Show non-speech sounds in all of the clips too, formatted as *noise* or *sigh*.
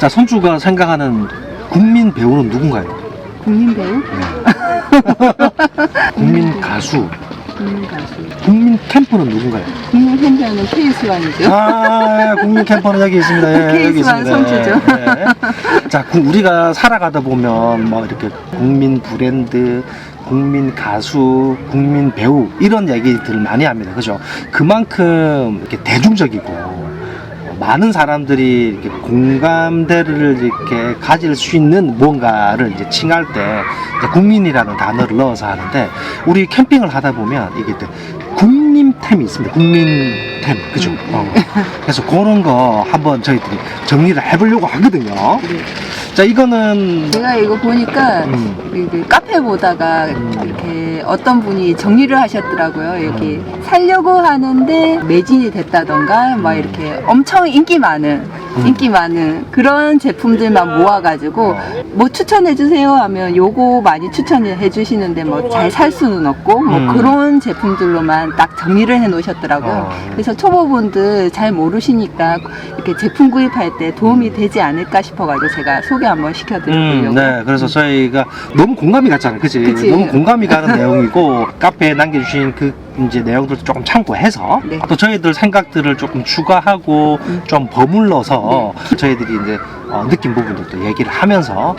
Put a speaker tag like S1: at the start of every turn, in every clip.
S1: 자, 선주가 생각하는 국민 배우는 누군가요?
S2: 국민 배우? *laughs*
S1: 국민 가수,
S2: 국민 가수.
S1: 국민 캠퍼는 누군가요?
S2: 국민 팬들은 K수완이죠.
S1: 아, 국민 캠퍼는 여기 있습니다. 예, 여기 있습니다.
S2: 선수죠.
S1: 예, 예. 자, 구- 우리가 살아가다 보면 뭐 이렇게 국민 브랜드, 국민 가수, 국민 배우 이런 얘기들 많이 합니다. 그죠? 그만큼 이렇게 대중적이고 많은 사람들이 이렇게 공감대를 이렇게 가질 수 있는 무언가를 이제 칭할 때 이제 국민이라는 단어를 넣어서 하는데 우리 캠핑을 하다 보면 이게 또 국민템이 있습니다. 국민템. 그죠? 어. 그래서 그런 거 한번 저희들이 정리를 해보려고 하거든요.
S2: 네.
S1: 자, 이거는
S2: 제가 이거 보니까
S1: 음.
S2: 이게 카페 보다가
S1: 음.
S2: 이렇게 어떤 분이 정리를 하셨더라고요. 여기 살려고 하는데 매진이 됐다던가 막 이렇게 엄청 인기 많은
S1: 음.
S2: 인기 많은 그런 제품들만 모아가지고 뭐 추천해 주세요 하면 요거 많이 추천해 주시는데 뭐 잘 살 수는 없고 뭐
S1: 음.
S2: 그런 제품들로만 딱 정리를 해 놓으셨더라고요.
S1: 어.
S2: 그래서 초보분들 잘 모르시니까 이렇게 제품 구입할 때 도움이 되지 않을까 싶어가지고 제가 소개 한번 시켜드리려고.
S1: 음, 네, 그래서 저희가 너무 공감이 갔잖아요, 그치?
S2: 그치.
S1: 너무 공감이 가는 내용이고 *laughs* 카페에 남겨주신 그 이제 내용들도 조금 참고해서
S2: 네.
S1: 또 저희들 생각들을 조금 추가하고
S2: 음.
S1: 좀 버물러서 저희들이 이제 어, 느낀 부분들도 얘기를 하면서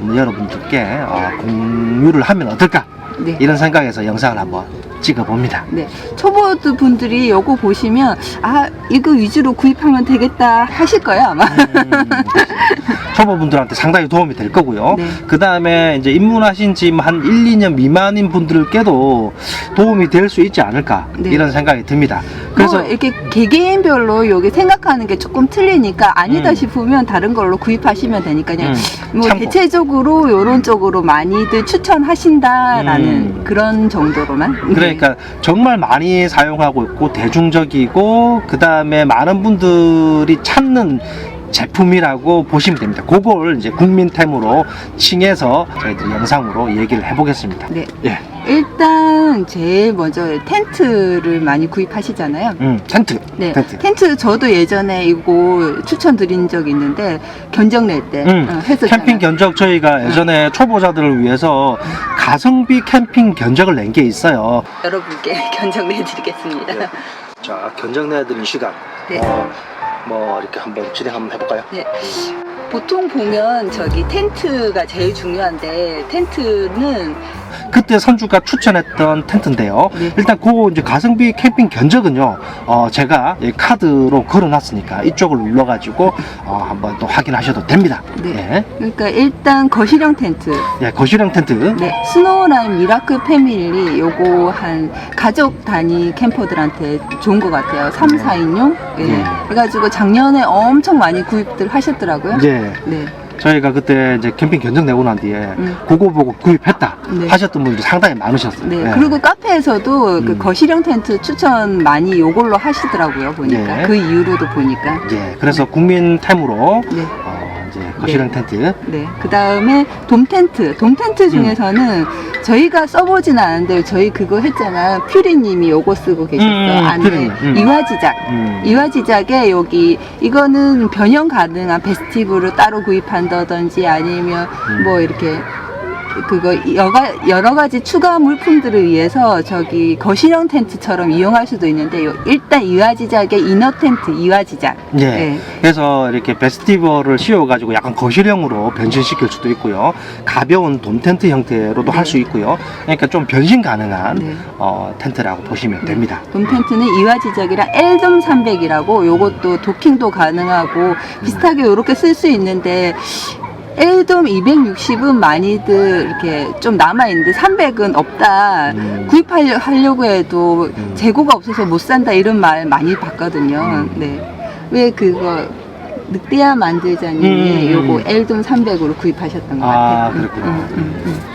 S1: 음, 여러분들께 어, 공유를 하면 어떨까
S2: 네.
S1: 이런 생각에서 영상을 한번 찍어봅니다.
S2: 네. 초보들 분들이 요거 보시면, 아, 이거 위주로 구입하면 되겠다 하실 거예요, 아마.
S1: 음, 초보분들한테 상당히 도움이 될 거고요.
S2: 네.
S1: 그 다음에 이제 입문하신 지 한 1, 2년 미만인 분들께도 도움이 될 수 있지 않을까
S2: 네.
S1: 이런 생각이 듭니다.
S2: 그래서
S1: 그래서
S2: 이렇게 개개인별로 여기 생각하는 게 조금 틀리니까 아니다
S1: 음.
S2: 싶으면 다른 걸로 구입하시면 되니까요.
S1: 음,
S2: 뭐
S1: 참고.
S2: 대체적으로 이런 쪽으로 많이들 추천하신다라는
S1: 음.
S2: 그런 정도로만. 네.
S1: 그러니까 정말 많이 사용하고 있고 대중적이고 그 다음에 많은 분들이 찾는 제품이라고 보시면 됩니다. 그걸 이제 국민템으로 칭해서 저희들이 영상으로 얘기를 해보겠습니다.
S2: 네.
S1: 예,
S2: 일단 제일 먼저 텐트를 많이 구입하시잖아요.
S1: 음, 텐트,
S2: 네,
S1: 텐트.
S2: 텐트 저도 예전에 이거 추천드린 적이 있는데 견적 낼 때
S1: 음,
S2: 어, 했었잖아요.
S1: 캠핑 견적 저희가 예전에 초보자들을 위해서 가성비 캠핑 견적을 낸 게 있어요.
S2: 여러분께 *laughs* 견적 내드리겠습니다.
S1: 네. 자, 견적 내드린 시간.
S2: 네.
S1: 어, 뭐 이렇게 한번 진행 한번 해볼까요?
S2: 네. 보통 보면 저기 텐트가 제일 중요한데 텐트는
S1: 그때 선주가 추천했던 텐트인데요.
S2: 네.
S1: 일단 그 이제 가성비 캠핑 견적은요. 어, 제가 이 카드로 걸어놨으니까 이쪽을 눌러가지고 어, 한번 또 확인하셔도 됩니다.
S2: 네.
S1: 예,
S2: 그러니까 일단 거실형 텐트.
S1: 예, 거실형 텐트.
S2: 네, 스노우라인 미라클 패밀리 요거 한 가족 단위 캠퍼들한테 좋은 것 같아요. 3, 4인용. 예.
S1: 네.
S2: 그래가지고 작년에 엄청 많이 구입들 하셨더라고요.
S1: 예,
S2: 네.
S1: 저희가 그때 이제 캠핑 견적 내고 난 뒤에
S2: 음.
S1: 그거 보고 구입했다
S2: 네.
S1: 하셨던 분들이 상당히 많으셨어요.
S2: 네,
S1: 예.
S2: 그리고 카페에서도 그
S1: 음.
S2: 거실형 텐트 추천 많이 요걸로 하시더라고요, 보니까.
S1: 네.
S2: 그 이후로도 보니까.
S1: 예, 그래서 국민템으로
S2: 네.
S1: 거실형 텐트.
S2: 네. 그 다음에 돔 텐트. 돔 텐트 중에서는 저희가 써보진 않았는데 저희 그거 했잖아. 퓨리님이 요거 쓰고 계셨어.
S1: 음,
S2: 안에
S1: 퓨리님, 음.
S2: 이화지작.
S1: 음.
S2: 이화지작에 여기 이거는 변형 가능한 베스티브를 따로 구입한다든지 아니면
S1: 음.
S2: 뭐 이렇게 그거 여가, 여러 가지 추가 물품들을 위해서 저기 거실형 텐트처럼 이용할 수도 있는데 요- 일단 이화지작의 이너 텐트 이화지작
S1: 예.
S2: 네.
S1: 그래서 이렇게 베스티벌을 씌워가지고 약간 거실형으로 변신시킬 수도 있고요. 가벼운 돔 텐트 형태로도
S2: 네.
S1: 할수 있고요. 그러니까 좀 변신 가능한
S2: 네.
S1: 어, 텐트라고 보시면 됩니다.
S2: 돔 텐트는 이화지작이랑 엘돔 300이라고 요것도 도킹도 가능하고 비슷하게 요렇게 쓸 수 있는데 엘돔 260은 많이들 이렇게 좀 남아있는데 300은 없다.
S1: 음.
S2: 구입하려고 해도
S1: 음.
S2: 재고가 없어서 못 산다 이런 말 많이 봤거든요.
S1: 음.
S2: 네. 왜 그거 늑대야 만들자님이
S1: 음.
S2: 요거 엘돔 300으로 구입하셨던 것
S1: 아,
S2: 같아요. 음,
S1: 그렇구나.
S2: 음, 음, 음.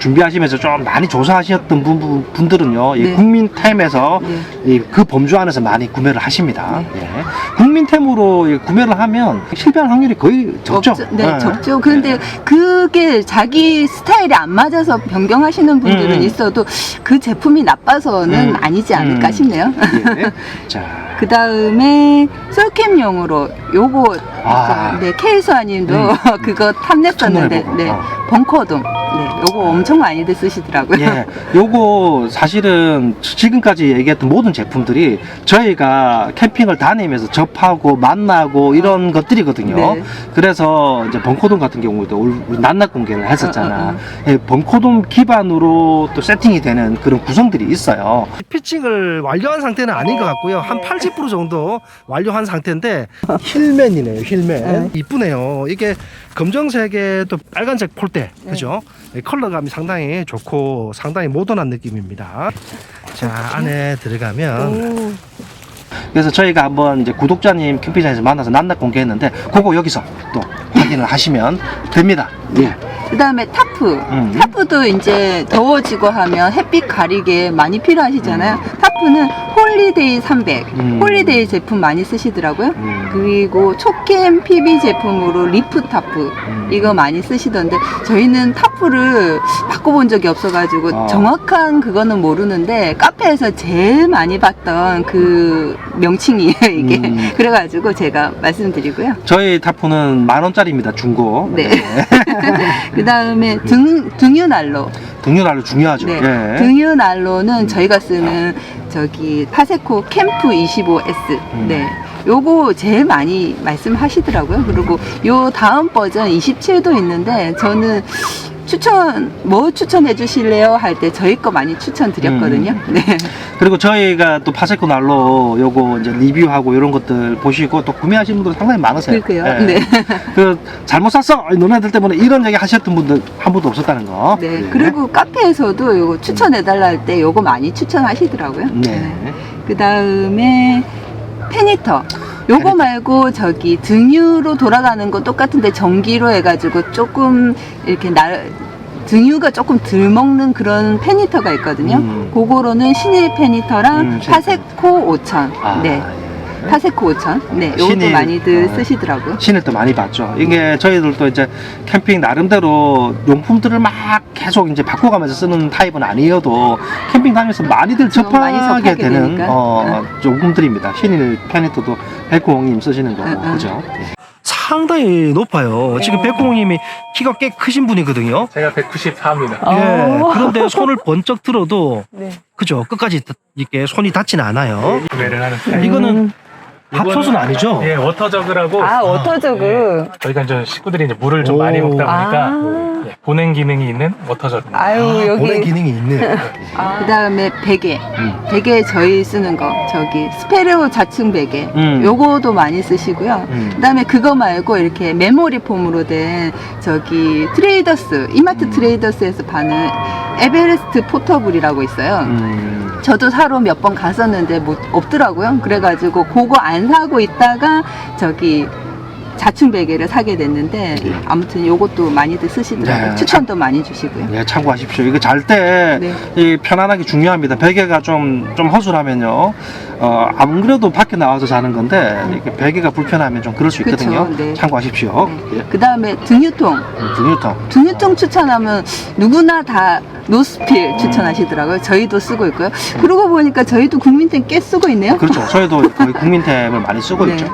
S1: 준비하시면서 좀 많이 조사하셨던 분, 분들은요, 이
S2: 네.
S1: 국민템에서
S2: 네.
S1: 이그 범주 안에서 많이 구매를 하십니다. 예. 국민템으로 이 구매를 하면 실패할 확률이 거의 적죠.
S2: 없죠. 네,
S1: 예.
S2: 적죠. 그런데 그게 자기 스타일에 안 맞아서 변경하시는 분들은
S1: 음.
S2: 있어도 그 제품이 나빠서는
S1: 음.
S2: 아니지 않을까
S1: 음.
S2: 싶네요.
S1: 예. *laughs* 자,
S2: 그 다음에 솔캠용으로 요거
S1: 아.
S2: 네 케이수아님도
S1: 음. *laughs*
S2: 그거 탐냈었는데. 네
S1: 어.
S2: 벙커돔 네 요거 엄청 많이들 쓰시더라고요.
S1: 예, 요거 사실은 지금까지 얘기했던 모든 제품들이 저희가 캠핑을 다니면서 접하고 만나고 이런 것들이거든요.
S2: 네.
S1: 그래서 이제 벙커돔 같은 경우도 우리 낮낮 공개를 했었잖아.
S2: 어, 어,
S1: 예, 벙커돔 기반으로 또 세팅이 되는 그런 구성들이 있어요. 피칭을 완료한 상태는 아닌 것 같고요. 한 80% 정도 완료한 상태인데 힐맨이네요, 힐맨.
S2: 네.
S1: 이쁘네요. 이게 검정색에 또 빨간색 폴대,
S2: 네.
S1: 그죠? 예, 컬러감이 상당히 좋고 상당히 모던한 느낌입니다. 자, 안에 들어가면
S2: 오.
S1: 그래서 저희가 한번 이제 구독자님 캠핑장에서 만나서 낮낮 공개했는데 그거 여기서 또 확인을 하시면 됩니다. 예.
S2: 그다음에 타프.
S1: 음.
S2: 타프도 이제 더워지고 하면 햇빛 가리게 많이 필요하시잖아요.
S1: 음.
S2: 타프는 홀리데이 300.
S1: 음.
S2: 홀리데이 제품 많이 쓰시더라고요.
S1: 음.
S2: 그리고 초캠 PB 제품으로 리프 타프
S1: 음.
S2: 이거 많이 쓰시던데 저희는 타프를 바꿔본 적이 없어가지고
S1: 아.
S2: 정확한 그거는 모르는데 카페에서 제일 많이 봤던 그 명칭이에요 *laughs* 이게
S1: 음.
S2: 그래가지고 제가 말씀드리고요.
S1: 저희 타프는 만 원짜리입니다. 중고.
S2: 네. *laughs* 그 다음에 등 등유난로.
S1: 등유난로 중요하죠.
S2: 네.
S1: 예.
S2: 등유난로는 저희가 쓰는 저기 파세코 캠프 25S.
S1: 음.
S2: 네. 요거 제일 많이 말씀하시더라고요. 그리고 요 다음 버전 27도 있는데 저는 추천 뭐 추천해 주실래요 할 때 저희 거 많이 추천드렸거든요.
S1: 음.
S2: 네.
S1: 그리고 저희가 또 파세코 난로 요거 이제 리뷰하고 이런 것들 보시고 또 구매하시는 분들 상당히 많으세요.
S2: 그러게요.
S1: 예.
S2: 네.
S1: 그 잘못 샀어. 너네들 때문에 이런 얘기 하셨던 분들 한 분도 없었다는 거.
S2: 네.
S1: 예.
S2: 그리고 카페에서도 요거 추천해 달라 할 때 요거 많이 추천하시더라고요.
S1: 네.
S2: 그 다음에 페니터. 요거. 말고 저기 등유로 돌아가는 거 똑같은데 전기로 해가지고 조금 이렇게 날 등유가 조금 덜 먹는 그런 페니터가 있거든요.
S1: 음.
S2: 그거로는 신일 페니터랑
S1: 음, 신일
S2: 파세코 5000.
S1: 아,
S2: 네.
S1: 예.
S2: 파세코 5000. 네. 요것도 많이들
S1: 아.
S2: 쓰시더라고요.
S1: 신을 또 많이 봤죠. 이게 저희들도 이제 캠핑 나름대로 용품들을 막 계속 이제 바꿔가면서 쓰는 타입은 아니어도 캠핑 다니면서 많이들
S2: 좀 많이
S1: 접하게
S2: 접하게
S1: 되는
S2: 되니까.
S1: 어, 용품들입니다. 신일 페니터도 백구홍님 쓰시는 거고,
S2: 응, 응.
S1: 그죠? 상당히 높아요. 지금 백구홍님이 키가 꽤 크신 분이거든요.
S3: 제가 194입니다.
S1: 예. 그런데 손을 번쩍 들어도 *laughs*
S2: 네.
S1: 그죠? 끝까지 이렇게 손이 닿지는 않아요.
S3: 구매를 하는 스타일.
S1: 이거는 밥솥은 아니죠?
S3: 예, 워터저그라고
S2: 아, 워터저그.
S3: 저희가 이제 식구들이 이제 물을 좀
S1: 오.
S3: 많이 먹다 보니까
S2: 아.
S3: 예, 보냉 기능이 있는 워터저그입니다.
S2: 아유,
S1: 보냉
S2: 여기.
S1: 기능이 있네.
S2: 그 다음에 베개.
S1: 음.
S2: 베개 저희 쓰는 거. 저기 스페레오 자층 베개.
S1: 음.
S2: 요거도 많이 쓰시고요.
S1: 음.
S2: 그다음에 그거 말고 이렇게 메모리 폼으로 된 저기 트레이더스 이마트
S1: 음.
S2: 트레이더스에서 파는 에베레스트 포터블이라고 있어요.
S1: 음.
S2: 저도 사러 몇 번 갔었는데 뭐 없더라고요. 그래가지고 그거 안 사고 있다가 저기 자충 베개를 사게 됐는데
S1: 예.
S2: 아무튼 요것도 많이들 쓰시더라고요.
S1: 네.
S2: 추천도 많이 주시고요.
S1: 예, 참고하십시오. 이거 잘 때
S2: 네.
S1: 편안하기 중요합니다. 베개가 좀, 좀 허술하면요. 어, 안 그래도 밖에 나와서 자는 건데, 이렇게 베개가 불편하면 좀 그럴 수
S2: 그쵸,
S1: 있거든요.
S2: 네.
S1: 참고하십시오. 예.
S2: 그 다음에 등유통.
S1: 음, 등유통.
S2: 등유통 추천하면 누구나 다 노스필 추천하시더라고요. 저희도 쓰고 있고요. 그러고 보니까 저희도 국민템 꽤 쓰고 있네요.
S1: 그렇죠. 저희도 거의 *laughs* 국민템을 많이 쓰고
S2: 네,
S1: 있죠.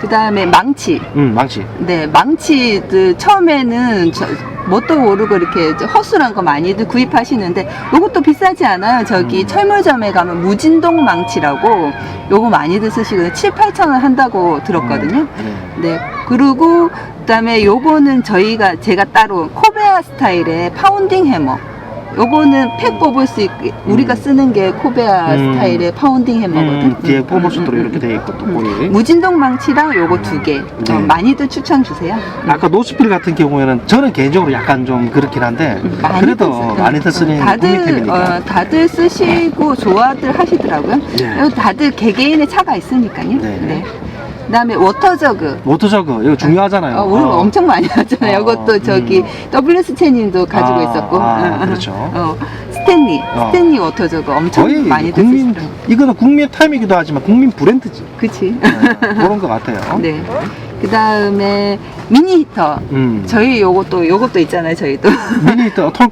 S2: 그 다음에 망치.
S1: 음, 망치.
S2: 네, 망치들 처음에는 저, 뭣도 모르고 이렇게 저 허술한 거 많이들 구입하시는데 요것도 비싸지 않아요. 저기
S1: 음.
S2: 철물점에 가면 무진동 망치라고 요거 많이들 쓰시거든요. 7, 8천 원 한다고 들었거든요.
S1: 음,
S2: 네. 그리고 그다음에 요거는 저희가 제가 따로 코베아 스타일의 파운딩 해머. 요거는 팩 뽑을 수 있게 우리가 쓰는 게 코베아
S1: 음.
S2: 스타일의 파운딩 해머거든.
S1: 음, 뒤에
S2: 음,
S1: 뽑을 수
S2: 음,
S1: 있도록
S2: 음,
S1: 이렇게 돼 있고, 또
S2: 음.
S1: 꼬리.
S2: 무진동 망치랑 요거 두 개.
S1: 네.
S2: 어, 많이들 추천 주세요.
S1: 아까 노스필 같은 경우에는 저는 개인적으로 약간 좀 그렇긴 한데,
S2: 음, 많이들
S1: 그래도
S2: 쓰-
S1: 많이들 쓰는
S2: 다들
S1: 국민템이니까.
S2: 어, 다들 쓰시고 좋아들 하시더라고요.
S1: 네.
S2: 그리고 다들 개개인의 차가 있으니까요.
S1: 네.
S2: 네. 그다음에 워터저그.
S1: 워터저그 이거 중요하잖아요.
S2: 어, 우리
S1: 어.
S2: 엄청 많이 하잖아요.
S1: 어,
S2: 이것도 저기 WS 채님도 가지고
S1: 아,
S2: 있었고.
S1: 아,
S2: 응,
S1: 그렇죠.
S2: 어, 스탠리,
S1: 어.
S2: 스탠리 워터저그 엄청
S1: 거의
S2: 많이
S1: 국민
S2: 드시더라고요.
S1: 이거는 국민 템이기도 하지만 국민 브랜드지.
S2: 그치.
S1: 네, 그런 것 같아요. *laughs*
S2: 네. 그 다음에 미니 히터.
S1: 음.
S2: 저희 요것도 요것도 있잖아요. 저희도
S1: 미니 또 톨,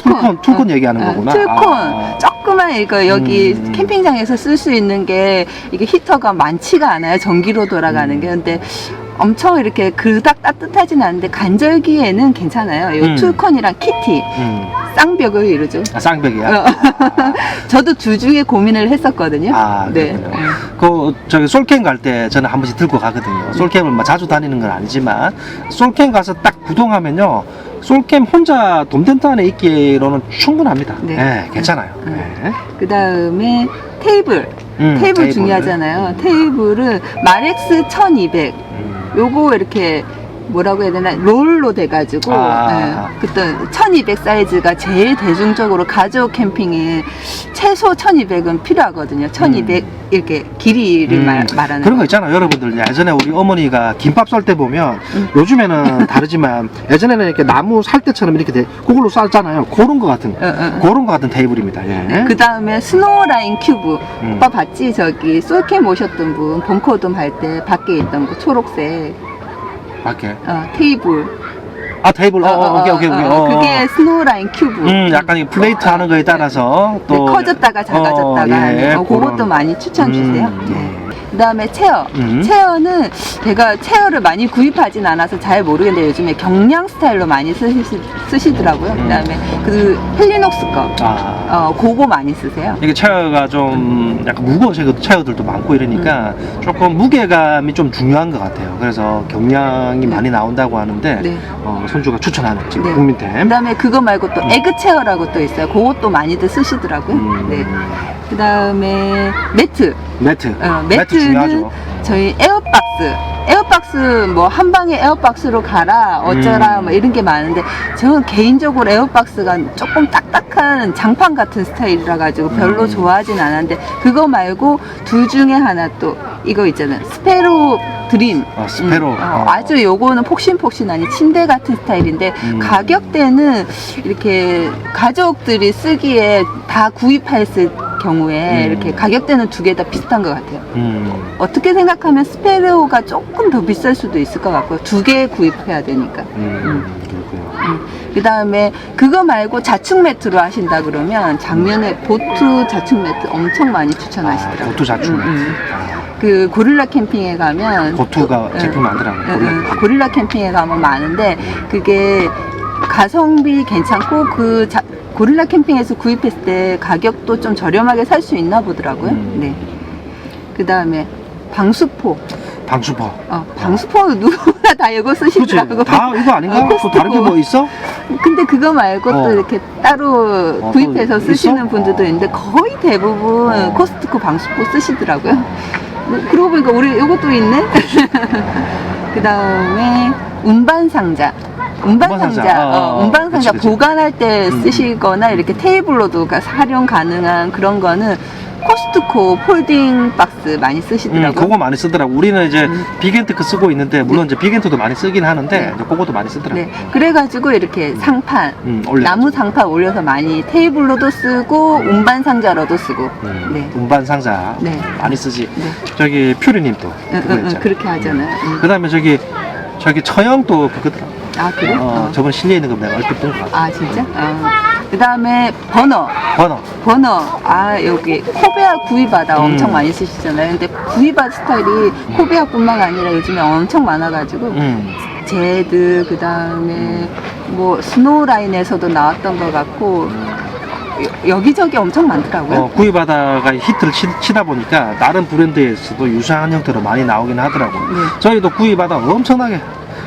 S2: 툴콘
S1: 툴콘, 툴콘 얘기하는 거구나.
S2: 툴콘
S1: 아.
S2: 조그만 이거 여기
S1: 음.
S2: 캠핑장에서 쓸 수 있는 게 이게 히터가 많지가 않아요. 전기로 돌아가는
S1: 음.
S2: 게 근데 엄청 이렇게 그닥 따뜻하진 않은데 간절기에는 괜찮아요. 요
S1: 음.
S2: 툴콘이랑 키티
S1: 음.
S2: 쌍벽을 이루죠.
S1: 아, 쌍벽이야.
S2: 어. *laughs* 저도 두 중에 고민을 했었거든요.
S1: 아,
S2: 네.
S1: 그렇군요. 그 저기 솔캠 갈 때 저는 한 번씩 들고 가거든요. 솔캠을 뭐 자주 다니는 건 아니지만 솔캠 가서 딱 구동하면요. 솔캠 혼자 돔텐트 안에 있기로는 충분합니다.
S2: 네.
S1: 네, 괜찮아요.
S2: 음.
S1: 네.
S2: 그 다음에 테이블.
S1: 음,
S2: 테이블 중요하잖아요. 테이블은 마렉스 1200.
S1: 음.
S2: 요거 이렇게 뭐라고 해야 되나 롤로 돼가지고
S1: 아.
S2: 예, 그때 1200 사이즈가 제일 대중적으로 가족 캠핑에 최소 1200은 필요하거든요. 1200 이렇게 길이를
S1: 음,
S2: 말, 말하는
S1: 그런 거 있잖아요, 여러분들. 예전에 우리 어머니가 김밥 썰 때 보면
S2: 음.
S1: 요즘에는 *laughs* 다르지만 예전에는 이렇게 나무 살 때처럼 이렇게 돼, 그걸로 쌀잖아요. 그런 거 같은,
S2: 어, 어.
S1: 그런 거 같은 테이블입니다. 예.
S2: 그 다음에 스노우라인 큐브.
S1: 음.
S2: 오빠 봤지? 저기 솔캠 오셨던 분, 벙커돔 할 때 밖에 있던 거 초록색
S1: 밖에.
S2: 어, 테이블.
S1: 아 테이블. 어, 어, 오케이 오케이 오케이. 어,
S2: 그게 스노우라인 큐브.
S1: 음, 약간 이 플레이트 하는 거에 따라서
S2: 네,
S1: 또
S2: 커졌다가 작아졌다가
S1: 어, 예,
S2: 거 그것도. 많이 추천 주세요.
S1: 음,
S2: 네. 그다음에 체어.
S1: 음.
S2: 체어는 제가 체어를 많이 구입하진 않아서 잘 모르겠는데 요즘에 경량 스타일로 많이 쓰시, 쓰시더라고요.
S1: 음.
S2: 그다음에 그 펠리녹스 거.
S1: 아.
S2: 어, 그거 많이 쓰세요.
S1: 이게 체어가 좀 약간 무거운 체어- 체어들도 많고 이러니까 조금 무게감이 좀 중요한 것 같아요. 그래서 경량이
S2: 네.
S1: 많이 나온다고 하는데
S2: 네.
S1: 어, 손주가 추천하는 지금
S2: 네.
S1: 국민템.
S2: 그다음에 그거 말고 또 에그 체어라고 또 있어요. 그것도 많이들 쓰시더라고요.
S1: 음,
S2: 네. 그 다음에 매트.
S1: 매트.
S2: 어,
S1: 매트
S2: 매트는
S1: 중요하죠.
S2: 저희 에어박스. 에어박스 뭐 한 방에 에어박스로 가라 어쩌라
S1: 음.
S2: 뭐 이런 게 많은데 저는 개인적으로 에어박스가 조금 딱딱한 장판 같은 스타일이라 가지고 별로
S1: 음.
S2: 좋아하진 않았는데 그거 말고 둘 중에 하나 또 이거 있잖아요 스페로 드림
S1: 어, 스페로.
S2: 음, 어,
S1: 어.
S2: 아주 요거는 폭신폭신하니 침대 같은 스타일인데
S1: 음.
S2: 가격대는 이렇게 가족들이 쓰기에 다 구입했을 경우에
S1: 음.
S2: 이렇게 가격대는 두 개 다 비슷한 것 같아요.
S1: 음.
S2: 어떻게 생각하면 스페르오가 조금 더 비쌀 수도 있을 것 같고요. 두 개 구입해야 되니까.
S1: 음. 그렇고요.
S2: 그 다음에 그거 말고 자축 매트로 하신다 그러면 작년에 보트 자축 매트 엄청 많이
S1: 아,
S2: 추천하시더라고요.
S1: 고투 자충.
S2: 음, 음.
S1: 아,
S2: 그 고릴라 캠핑에 가면
S1: 고투가
S2: 응,
S1: 제품 많더라고요.
S2: 응,
S1: 고릴라.
S2: 응. 고릴라 캠핑에 가면 많은데 그게 가성비 괜찮고 그 자- 고릴라 캠핑에서 구입했을 때 가격도 좀 저렴하게 살 수 있나 보더라고요.
S1: 음.
S2: 네. 그 다음에 방수포.
S1: 방수퍼.
S2: 어, 방수포 누구나 다 이거
S1: 그치?
S2: 쓰시더라고.
S1: 다 이거 아닌가?
S2: 어,
S1: 또 다른 게 뭐 있어?
S2: 근데 그거 말고
S1: 어.
S2: 또 이렇게 따로
S1: 또
S2: 구입해서
S1: 있어?
S2: 쓰시는 분들도
S1: 어.
S2: 있는데 거의 대부분
S1: 어.
S2: 코스트코 방수포 쓰시더라고요. 뭐, 그러고 보니까 우리 이것도 있네. 그 *laughs* 다음에 운반 상자. 운반
S1: 운반
S2: 상자,
S1: 상자. 어,
S2: 어,
S1: 어.
S2: 운반 상자
S1: 그치, 그치.
S2: 보관할 때
S1: 음.
S2: 쓰시거나 이렇게 테이블로도 가- 활용 가능한 그런 거는 코스트코 폴딩 박스 많이
S1: 음,
S2: 쓰시더라고요.
S1: 그거 많이 쓰더라고. 우리는 이제
S2: 음.
S1: 비겐트크 쓰고 있는데 물론 이제 비겐트도 많이 쓰긴 하는데
S2: 네.
S1: 이제 그것도 많이 쓰더라고.
S2: 네, 그래가지고 이렇게 상판,
S1: 음.
S2: 나무 상판 올려서 많이 테이블로도 쓰고 운반 상자로도 쓰고.
S1: 음,
S2: 네.
S1: 운반 상자
S2: 네.
S1: 많이 쓰지.
S2: 네.
S1: 저기 퓨리님 또
S2: 응, 응. 그렇게 하잖아요. 응.
S1: 그다음에 저기 저기 처형 또 그거더라.
S2: 아 그래?
S1: 어,
S2: 어.
S1: 저번 실내에 있는 거 내가 얼핏 본거 같아.
S2: 아 진짜? 어. 그다음에 버너.
S1: 번호.
S2: 버너. 아 여기 코베아 구이바다
S1: 음.
S2: 엄청 많이 쓰시잖아요. 근데 구이바 스타일이 코베아뿐만 아니라 요즘에 엄청 많아가지고
S1: 음.
S2: 제드 그 다음에 뭐 스노우라인에서도 나왔던 것 같고 여- 여기저기 엄청 많더라고요.
S1: 어, 구이바다가 히트를 치, 다 보니까 다른 브랜드에서도 유사한 형태로 많이 나오긴 하더라고.
S2: 네.
S1: 저희도 구이바다 엄청나게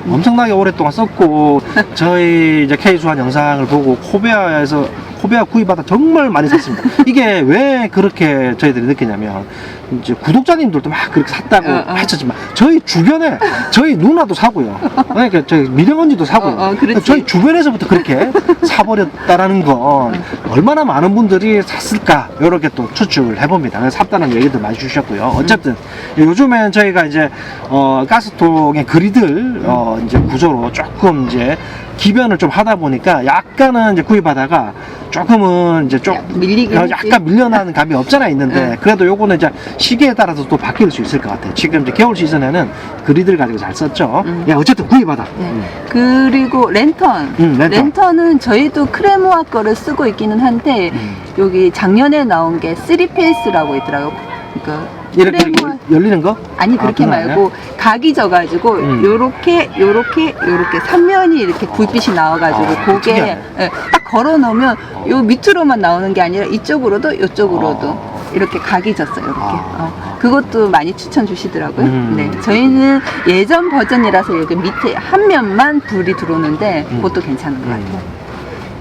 S1: 엄청나게 오랫동안 썼고 *laughs* 저희 이제 K수한 영상을 보고 코베아에서 코베아 구이바다 정말 많이 샀습니다. 이게 왜 그렇게 저희들이 느끼냐면 이제 구독자님들도 막 그렇게 샀다고
S2: 어, 어.
S1: 하셨지만 저희 주변에 저희 누나도 사고요. *laughs* 그러니까 저희 미령 언니도 사고요.
S2: 어, 어, 그렇지.
S1: 저희 주변에서부터 그렇게 *laughs* 사버렸다라는 건 얼마나 많은 분들이 샀을까 이렇게 또 추측을 해봅니다. 그래서 샀다는 얘기도 많이 주셨고요. 어쨌든 요즘엔 저희가 이제 어, 가스통의 그리들 어, 이제 구조로 조금 이제 기변을 좀 하다 보니까 약간은 이제 구입하다가 조금은 이제 좀
S2: 밀리긴
S1: 어,
S2: 했지.
S1: 약간 밀려나는 감이 없잖아 있는데
S2: 응.
S1: 그래도 요거는 이제 시기에 따라서 또 바뀔 수 있을 것 같아요. 지금 이제 겨울 시즌에는 그리들 가지고 잘 썼죠.
S2: 음.
S1: 야 어쨌든 구입하다.
S2: 네.
S1: 음.
S2: 그리고 랜턴.
S1: 음, 랜턴.
S2: 랜턴은 저희도 크레모아 거를 쓰고 있기는 한데
S1: 음.
S2: 여기 작년에 나온 게 쓰리페이스라고 있더라고요. 그러니까
S1: 이렇게
S2: 크레모아
S1: 열리는 거?
S2: 아니 그렇게
S1: 아,
S2: 말고 각이 져가지고
S1: 음.
S2: 요렇게 요렇게 요렇게 삼면이 이렇게 불빛이 나와가지고
S1: 아,
S2: 그게. 예, 딱 걸어놓으면 요 밑으로만 나오는 게 아니라 이쪽으로도 요쪽으로도
S1: 아.
S2: 이렇게 각이 졌어요 이렇게
S1: 아.
S2: 어, 그것도 많이 추천 주시더라고요
S1: 음.
S2: 네 저희는 예전 버전이라서 여기 밑에 한 면만 불이 들어오는데
S1: 음.
S2: 그것도 괜찮은 것
S1: 음.
S2: 같아요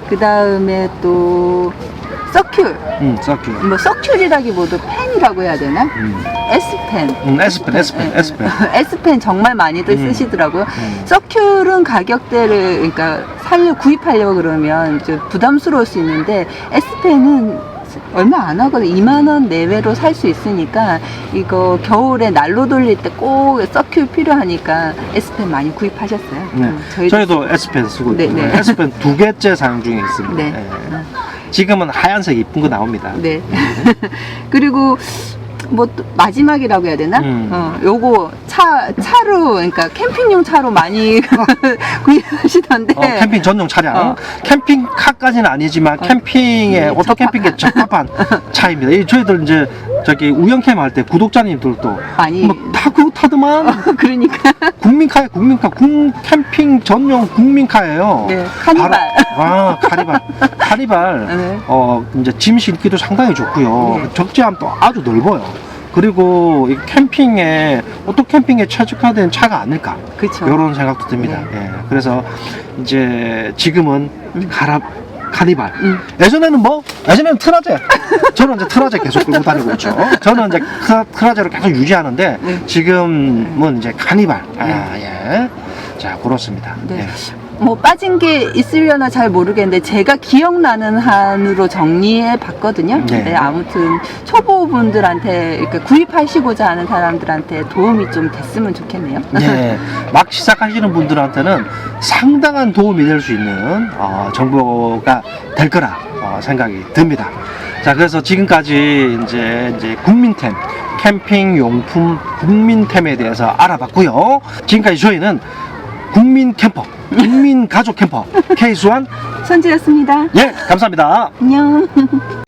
S2: 그 다음에 또 서큘
S1: 음, 서큐.
S2: 뭐 서큘이라기보다 펜이라고 해야 되나
S1: 음,
S2: S펜
S1: 음, S펜, S펜,
S2: 예,
S1: S펜.
S2: 예. *laughs* S펜 정말 많이들
S1: 음.
S2: 쓰시더라고요.
S1: 음.
S2: 서큘은 가격대를 그러니까 살려 구입하려고 그러면 좀 부담스러울 수 있는데 S펜은 얼마 안 하거든. 2만 원 내외로 살 수 있으니까 이거 겨울에 난로 돌릴 때 꼭 서큘 필요하니까 S펜 많이 구입하셨어요.
S1: 네.
S2: 음, 저희도
S1: S펜 쓰고
S2: 네,
S1: 있고요.
S2: 네.
S1: S펜 두 개째 사용 중에 있습니다.
S2: 네.
S1: 예. 지금은 하얀색 이쁜 거 나옵니다.
S2: 네. *laughs* 그리고 뭐또 마지막이라고 해야 되나?
S1: 음.
S2: 어, 요거 차 차로 그러니까 캠핑용 차로 많이 *laughs* 구입하시던데.
S1: 어, 캠핑 전용 차량.
S2: 어.
S1: 캠핑카까지는 아니지만 캠핑에
S2: 네,
S1: 오토 캠핑에 적합한 차입니다. 이 저희들 이제 저기 우연캠 할 때 구독자님들도
S2: 많이
S1: 막다 그거 타더만 *laughs*
S2: 그러니까
S1: 국민카에 국민카 국 캠핑 전용 국민카예요.
S2: 네, 카니발.
S1: 아 카니발 카니발
S2: 네.
S1: 어 이제 짐 싣기도 상당히 좋고요.
S2: 네.
S1: 적재함도 아주 넓어요. 그리고 이 캠핑에 오토 캠핑에 최적화된 차가 아닐까
S2: 그렇죠.
S1: 이런 생각도 듭니다.
S2: 네.
S1: 예. 그래서 이제 지금은
S2: 음.
S1: 가라 카니발.
S2: 음.
S1: 예전에는 뭐 예전에는 트라제. 저는 이제 트라제 계속 끌고 다니고 있죠. 저는 이제 트라, 트라제를 계속 유지하는데
S2: 네.
S1: 지금은 이제 카니발. 아 예. 자 그렇습니다.
S2: 네.
S1: 예.
S2: 뭐 빠진 게 있으려나 잘 모르겠는데 제가 기억나는 한으로 정리해 봤거든요.
S1: 네.
S2: 네. 아무튼 초보분들한테 이렇게 구입하시고자 하는 사람들한테 도움이 좀 됐으면 좋겠네요.
S1: 예, 막 시작하시는 분들한테는 상당한 도움이 될 수 있는 어, 정보가 될 거라 어, 생각이 듭니다. 자, 그래서 지금까지 이제 이제 국민템, 캠핑 용품 국민템에 대해서 알아봤고요. 지금까지 저희는 국민 캠퍼, 국민 가족 캠퍼 케이수환 *laughs*
S2: 선지였습니다.
S1: 예, 감사합니다.
S2: 안녕.